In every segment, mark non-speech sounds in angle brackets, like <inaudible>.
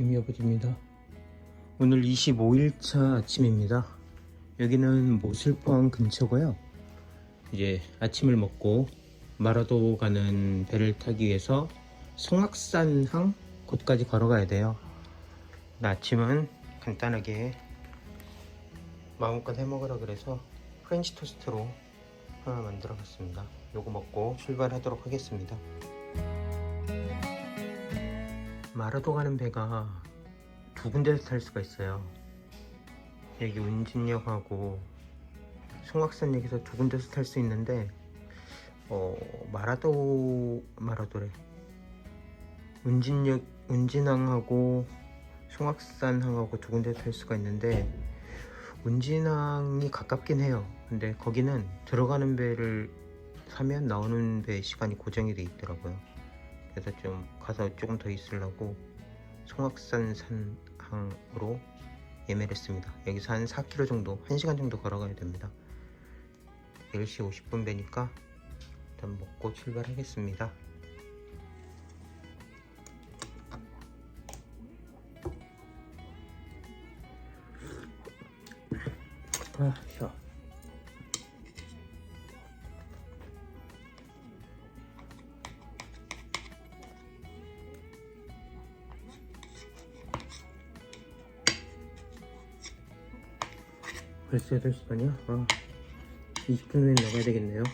달려보집니다. 오늘 25일차 아침입니다. 여기는 모슬포항 근처고요. 이제 아침을 먹고 마라도 가는 배를 타기 위해서 성악산항 곳까지 걸어가야 돼요. 아침은 간단하게 마음껏 해먹으라 그래서 프렌치 토스트로 하나 만들어 봤습니다. 요거 먹고 출발하도록 하겠습니다. 마라도 가는 배가 두 군데서 탈 수가 있어요. 여기 운진역하고 송악산역에서 두 군데서 탈 수 있는데 어 마라도 마라도래 운진역 운진항하고 송악산항하고 두 군데 탈 수가 있는데 운진항이 가깝긴 해요. 근데 거기는 들어가는 배를 사면 나오는 배 시간이 고정이 돼 있더라고요. 그래서 좀 가서 조금 더 있으려고 송악산 산항으로 예매를 했습니다. 여기서 한 4km 정도, 1시간 정도 걸어가야 됩니다. 10시 50분 배니까 일단 먹고 출발하겠습니다. 아, 쉬 벌써 8시 반이야? 아, 20분 후에 나가야 되겠네요.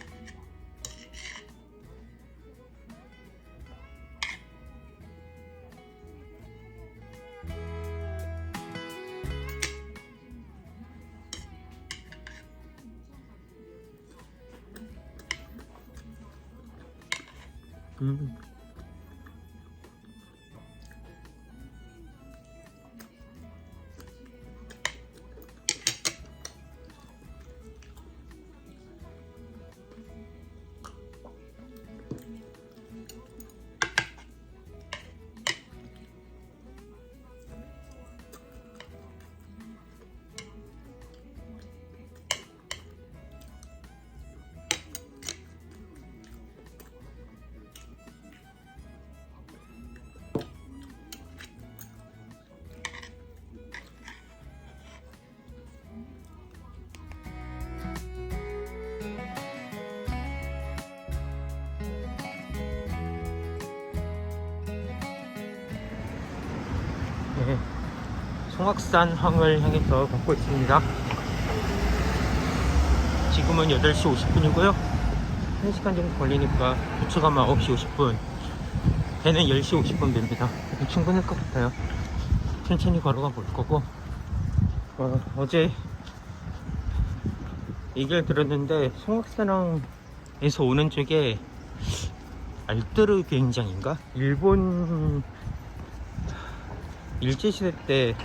음. 송악산 항을 향해서 걷고 있습니다. 지금은 8시 50분이고요. 1시간 정도 걸리니까 도착하면 9시 50분. 배는 10시 50분 됩니다. 충분할 것 같아요. 천천히 걸어가 볼 거고. 어, 어제 얘기를 들었는데 송악산항에서 오는 쪽에 알뜨르 비행장인가? 일본 일제시대 때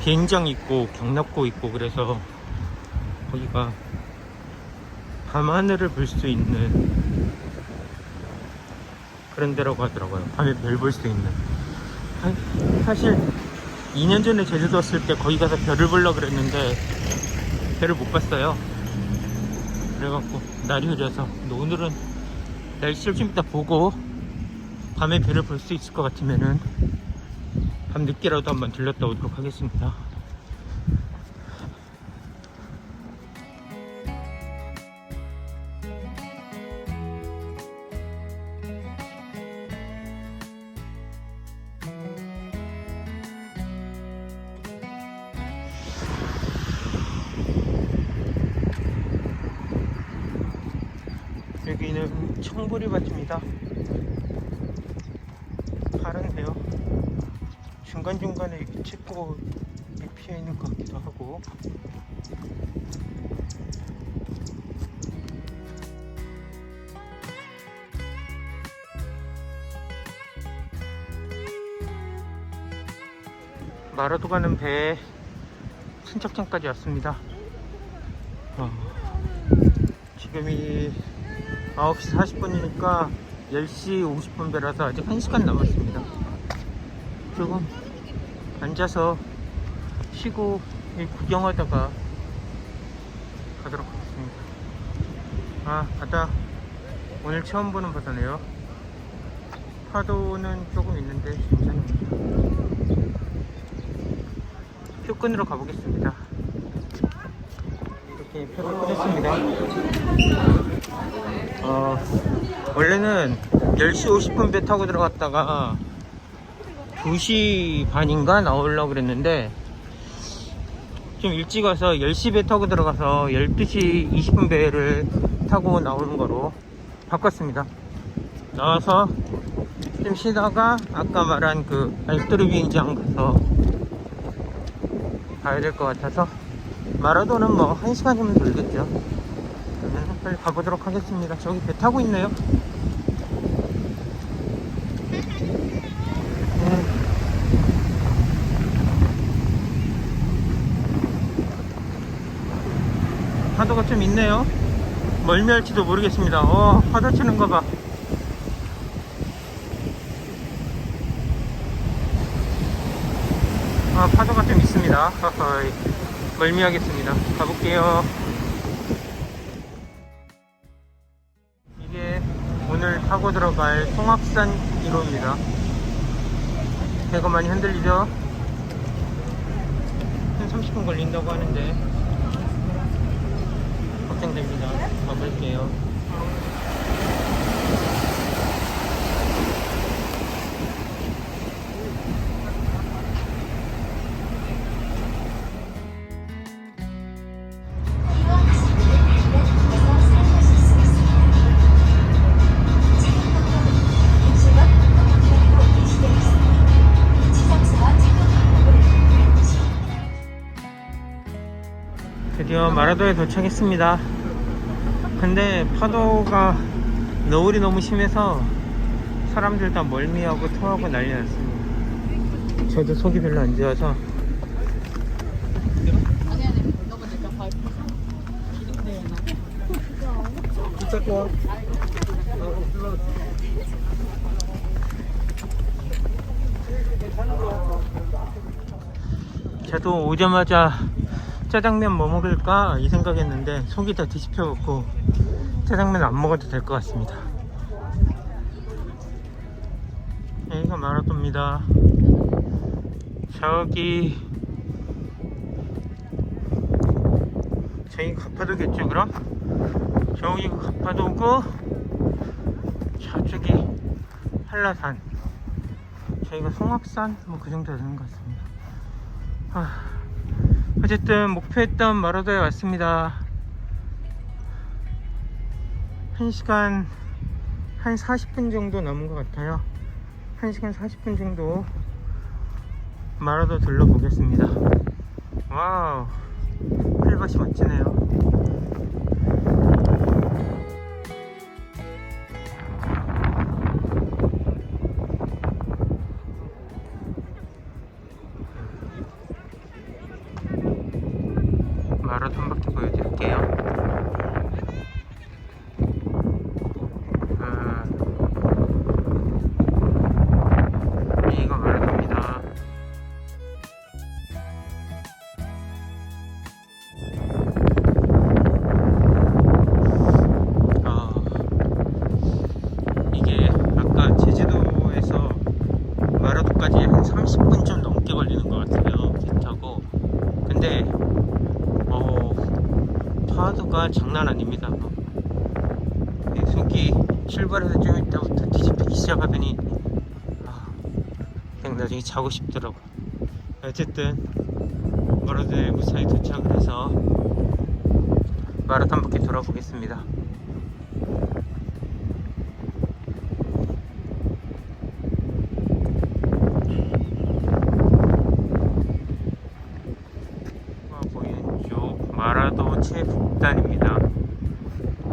비행장 있고 경납고 있고 그래서 거기가 밤하늘을 볼 수 있는 그런 데라고 하더라고요. 밤에 별 볼 수 있는. 사- 사실 2년 전에 제주도 왔을 때 거기 가서 별을 보려고 그랬는데 별을 못 봤어요. 그래갖고 날이 흐려서. 오늘은 날씨를 좀 이따 보고 밤에 별을 볼 수 있을 것 같으면은 밤 늦게라도 한번 들렸다 오도록 하겠습니다. 여기는 청보리밭입니다. 파란데요. 중간중간에 유채꽃이 피어 있는 것 같기도 하고. 마라도 가는 배에 선착장까지 왔습니다. 어, 지금이 9시 40분이니까 10시 50분 배라서 아직 1시간 남았습니다. 조금 앉아서 쉬고 이 구경하다가 가도록 하겠습니다. 아, 바다 오늘 처음 보는 바다네요. 파도는 조금 있는데 괜찮습니다. 표 끊으러 가보겠습니다. 이렇게 표를 끊었습니다. 어, 원래는 10시 50분 배 타고 들어갔다가 2시 반인가 나오려고 그랬는데 좀 일찍 와서 10시 배 타고 들어가서 12시 20분 배를 타고 나오는 거로 바꿨습니다. 나와서 좀 쉬다가 아까 말한 그 알토르 비행장 가서 가야 될 것 같아서 마라도는 뭐 1시간이면 돌겠죠. 그러면 빨리 가보도록 하겠습니다. 저기 배 타고 있네요. 파도가 좀 있네요. 멀미할지도 모르겠습니다. 어, 파도 치는 거 봐. 아, 파도가 좀 있습니다. 허허이. 멀미하겠습니다. 가볼게요. 이게 오늘 타고 들어갈 송악산 1호입니다. 배가 많이 흔들리죠? 한 30분 걸린다고 하는데 걱정됩니다. 가볼게요. 마라도에 도착했습니다. 근데 파도가 너울이 너무 심해서 사람들 다 멀미하고 토하고 난리 났습니다. 저도 속이 별로 안 좋아서 저도 오자마자 짜장면 뭐 먹을까 이 생각했는데 속이 다 뒤집혀갖고 짜장면 안 먹어도 될 것 같습니다. 여기가 마라톤입니다. 저기 저기 가파도겠죠 그럼? 저기 가파도고 저쪽이 한라산 저희가 송악산 뭐 그 정도 되는 것 같습니다. 아, 어쨌든 목표했던 마라도에 왔습니다. 1시간 한 40분 정도 남은 것 같아요. 1시간 40분 정도 마라도 둘러보겠습니다. 와우, 풀밭이 멋지네요. 마라도 한 바퀴 보여드릴게요. 장난 아닙니다. 이 속이 출발해서 좀 이따부터 뒤집히기 시작하더니 아, 그냥 나중에 자고 싶더라고. 어쨌든 마라도에 무사히 도착을 해서 마라톤 바퀴 돌아보겠습니다. 아, 보이는 쪽 마라도 최북단입니다.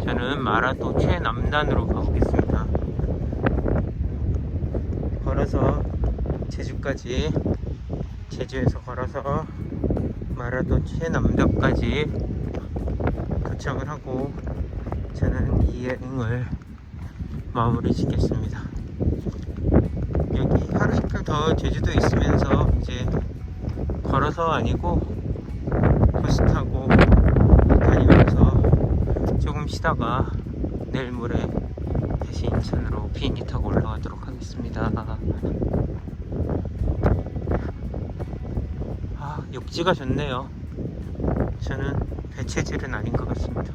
저는 마라도 최남단으로 가보겠습니다. 걸어서 제주까지 제주에서 걸어서 마라도 최남단까지 도착을 하고 저는 이 여행을 마무리 짓겠습니다. 여기 하루 이틀 더 제주도에 있으면서 이제 걸어서 아니고 버스 타고 다니면서 조금 쉬다가 내일 모레 다시 인천으로 비행기 타고 올라가도록 하겠습니다. 아, 육지가 좋네요. 저는 배 체질은 아닌 것 같습니다.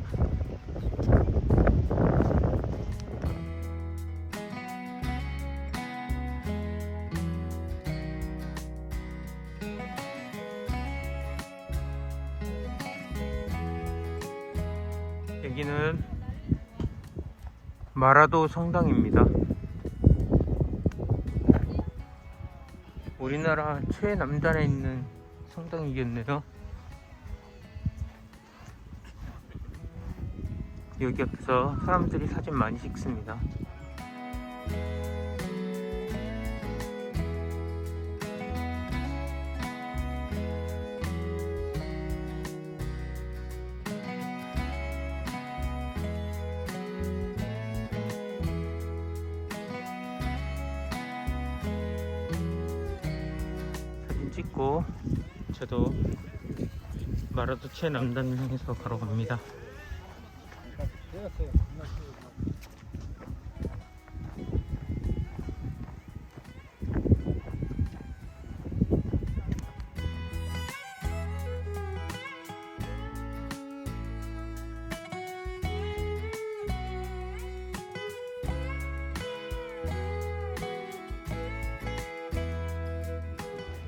마라도 성당입니다. 우리나라 최남단에 있는 성당이겠네요. 여기 앞에서 사람들이 사진 많이 찍습니다. 마라도 최남단을 향해서 걸어갑니다.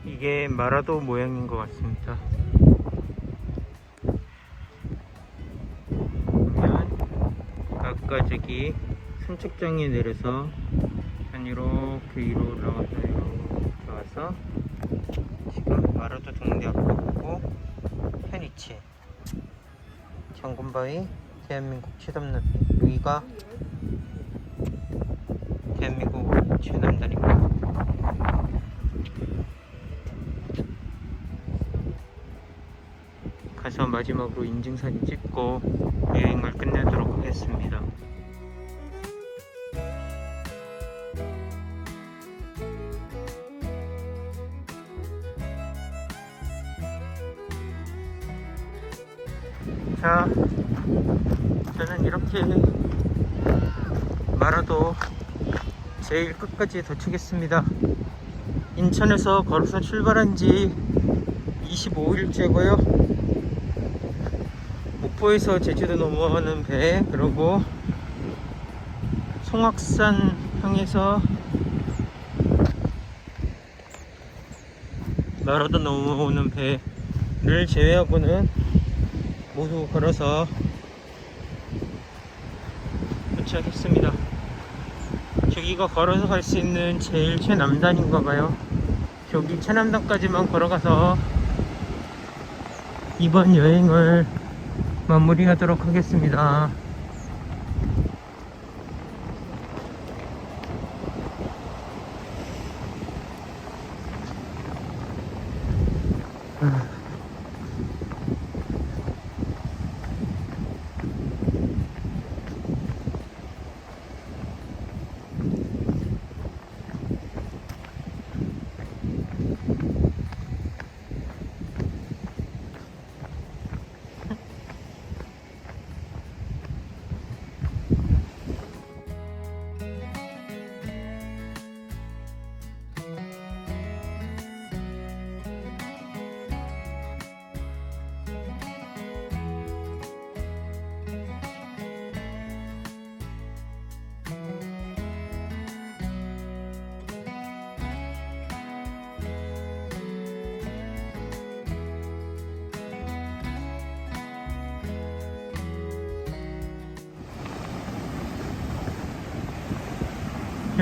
이게 마라도 모양인 것 같습니다. 저기 산책장에 내려서 한 이렇게 위로 올라가서 이렇게 와서 지금 동네 앞에 보고 편이치 장군바위 대한민국 최담나비 여기가 대한민국 최남단입니다. 가서 마지막으로 인증사진 찍고 여행을 끝내도록 하겠습니다. 자, 저는 이렇게 마라도 제일 끝까지 도착했습니다. 인천에서 걸어서 출발한 지 25일째고요. 목포에서 제주도 넘어가는 배 그리고 송악산 향해서 마라도 넘어오는 배를 제외하고는 모두 걸어서 도착했습니다. 저기가 걸어서 갈 수 있는 제일 최남단인가 봐요. 저기 최남단까지만 걸어가서 이번 여행을 마무리하도록 하겠습니다.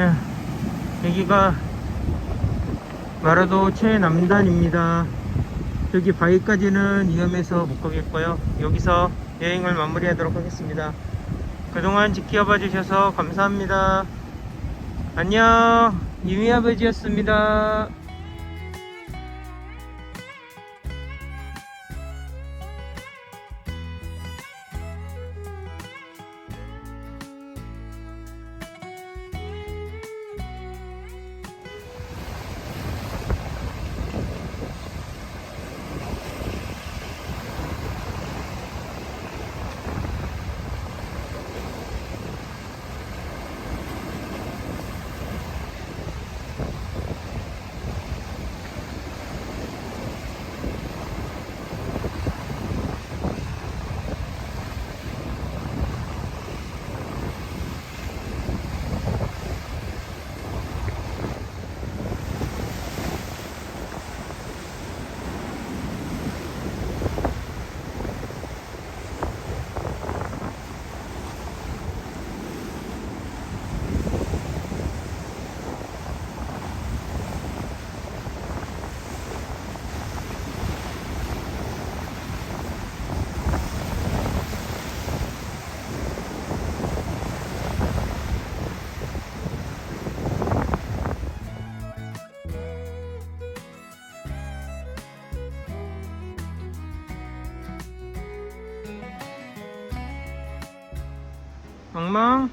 자, 여기가 마라도 최남단입니다. 여기 바위까지는 위험해서 못 가겠고요. 여기서 여행을 마무리하도록 하겠습니다. 그동안 지켜봐 주셔서 감사합니다. 안녕, 유미 아버지였습니다. 멍멍.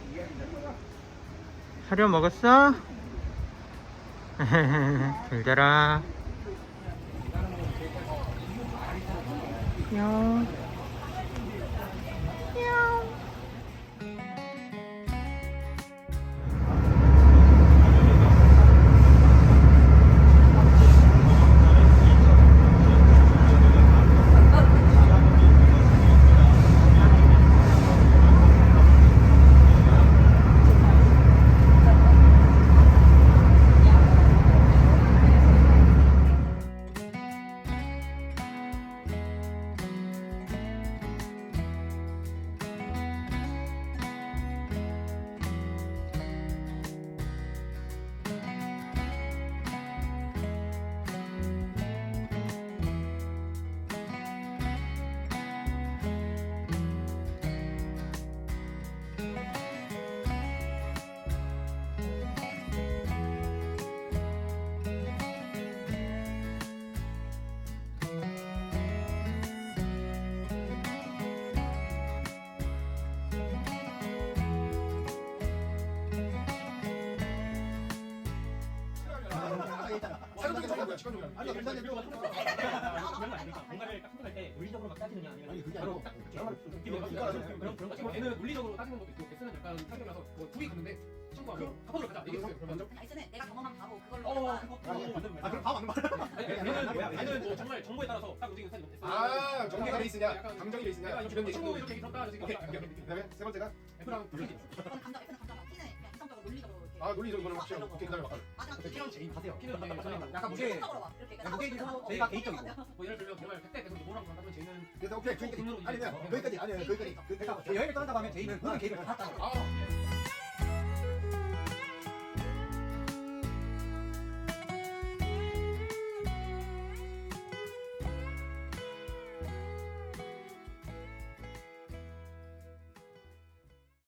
사료 먹었어? <laughs> 잘 자라 뿅 아니 감사합니다. 뭔가를 딱 선택할 때 물리적으로 막 따지느냐 아니면 아니 그게 바로 아니고. 기본 그거 그런 그런 거 얘는 물리적으로 따지는 것도 있고 S는 약간 사람이라서 뭐 둘이 갔는데 친구가 카톡으로 가자. 얘기했어요. 먼저? 나이스는 내가 경험한 바보 그걸로 어 그거 아니, 그거 아 그럼 다 맞는 말. 아니 얘는 얘는 뭐 정말 정보에 따라서 딱 움직이는 스타일이 없어 아 정계가 베이스냐, 감정이 베이스냐, 이렇게 얘기. 친구 이렇게 들었다 그래서 오케이 오케이. 그다음에 세 번째가? F랑 그건 감정 F는 아 논리적으로 그런 확실히 오케이 그다음에 막ar. 마지막 T랑 제인 가세요. T는 이제 저는 약간 무게 이성적으로 막 이렇게 약간 무게이고. 저희가 개인적이고. 뭐 예를 들면 정말 그때 계속 뭐라고 하면 제이는 그래서 오케이. 돈으로 아니면 거기까지. 아니면 거기까지. 여행을 떠난다고 하면 제이는 모든 계획을 다 짰다고 아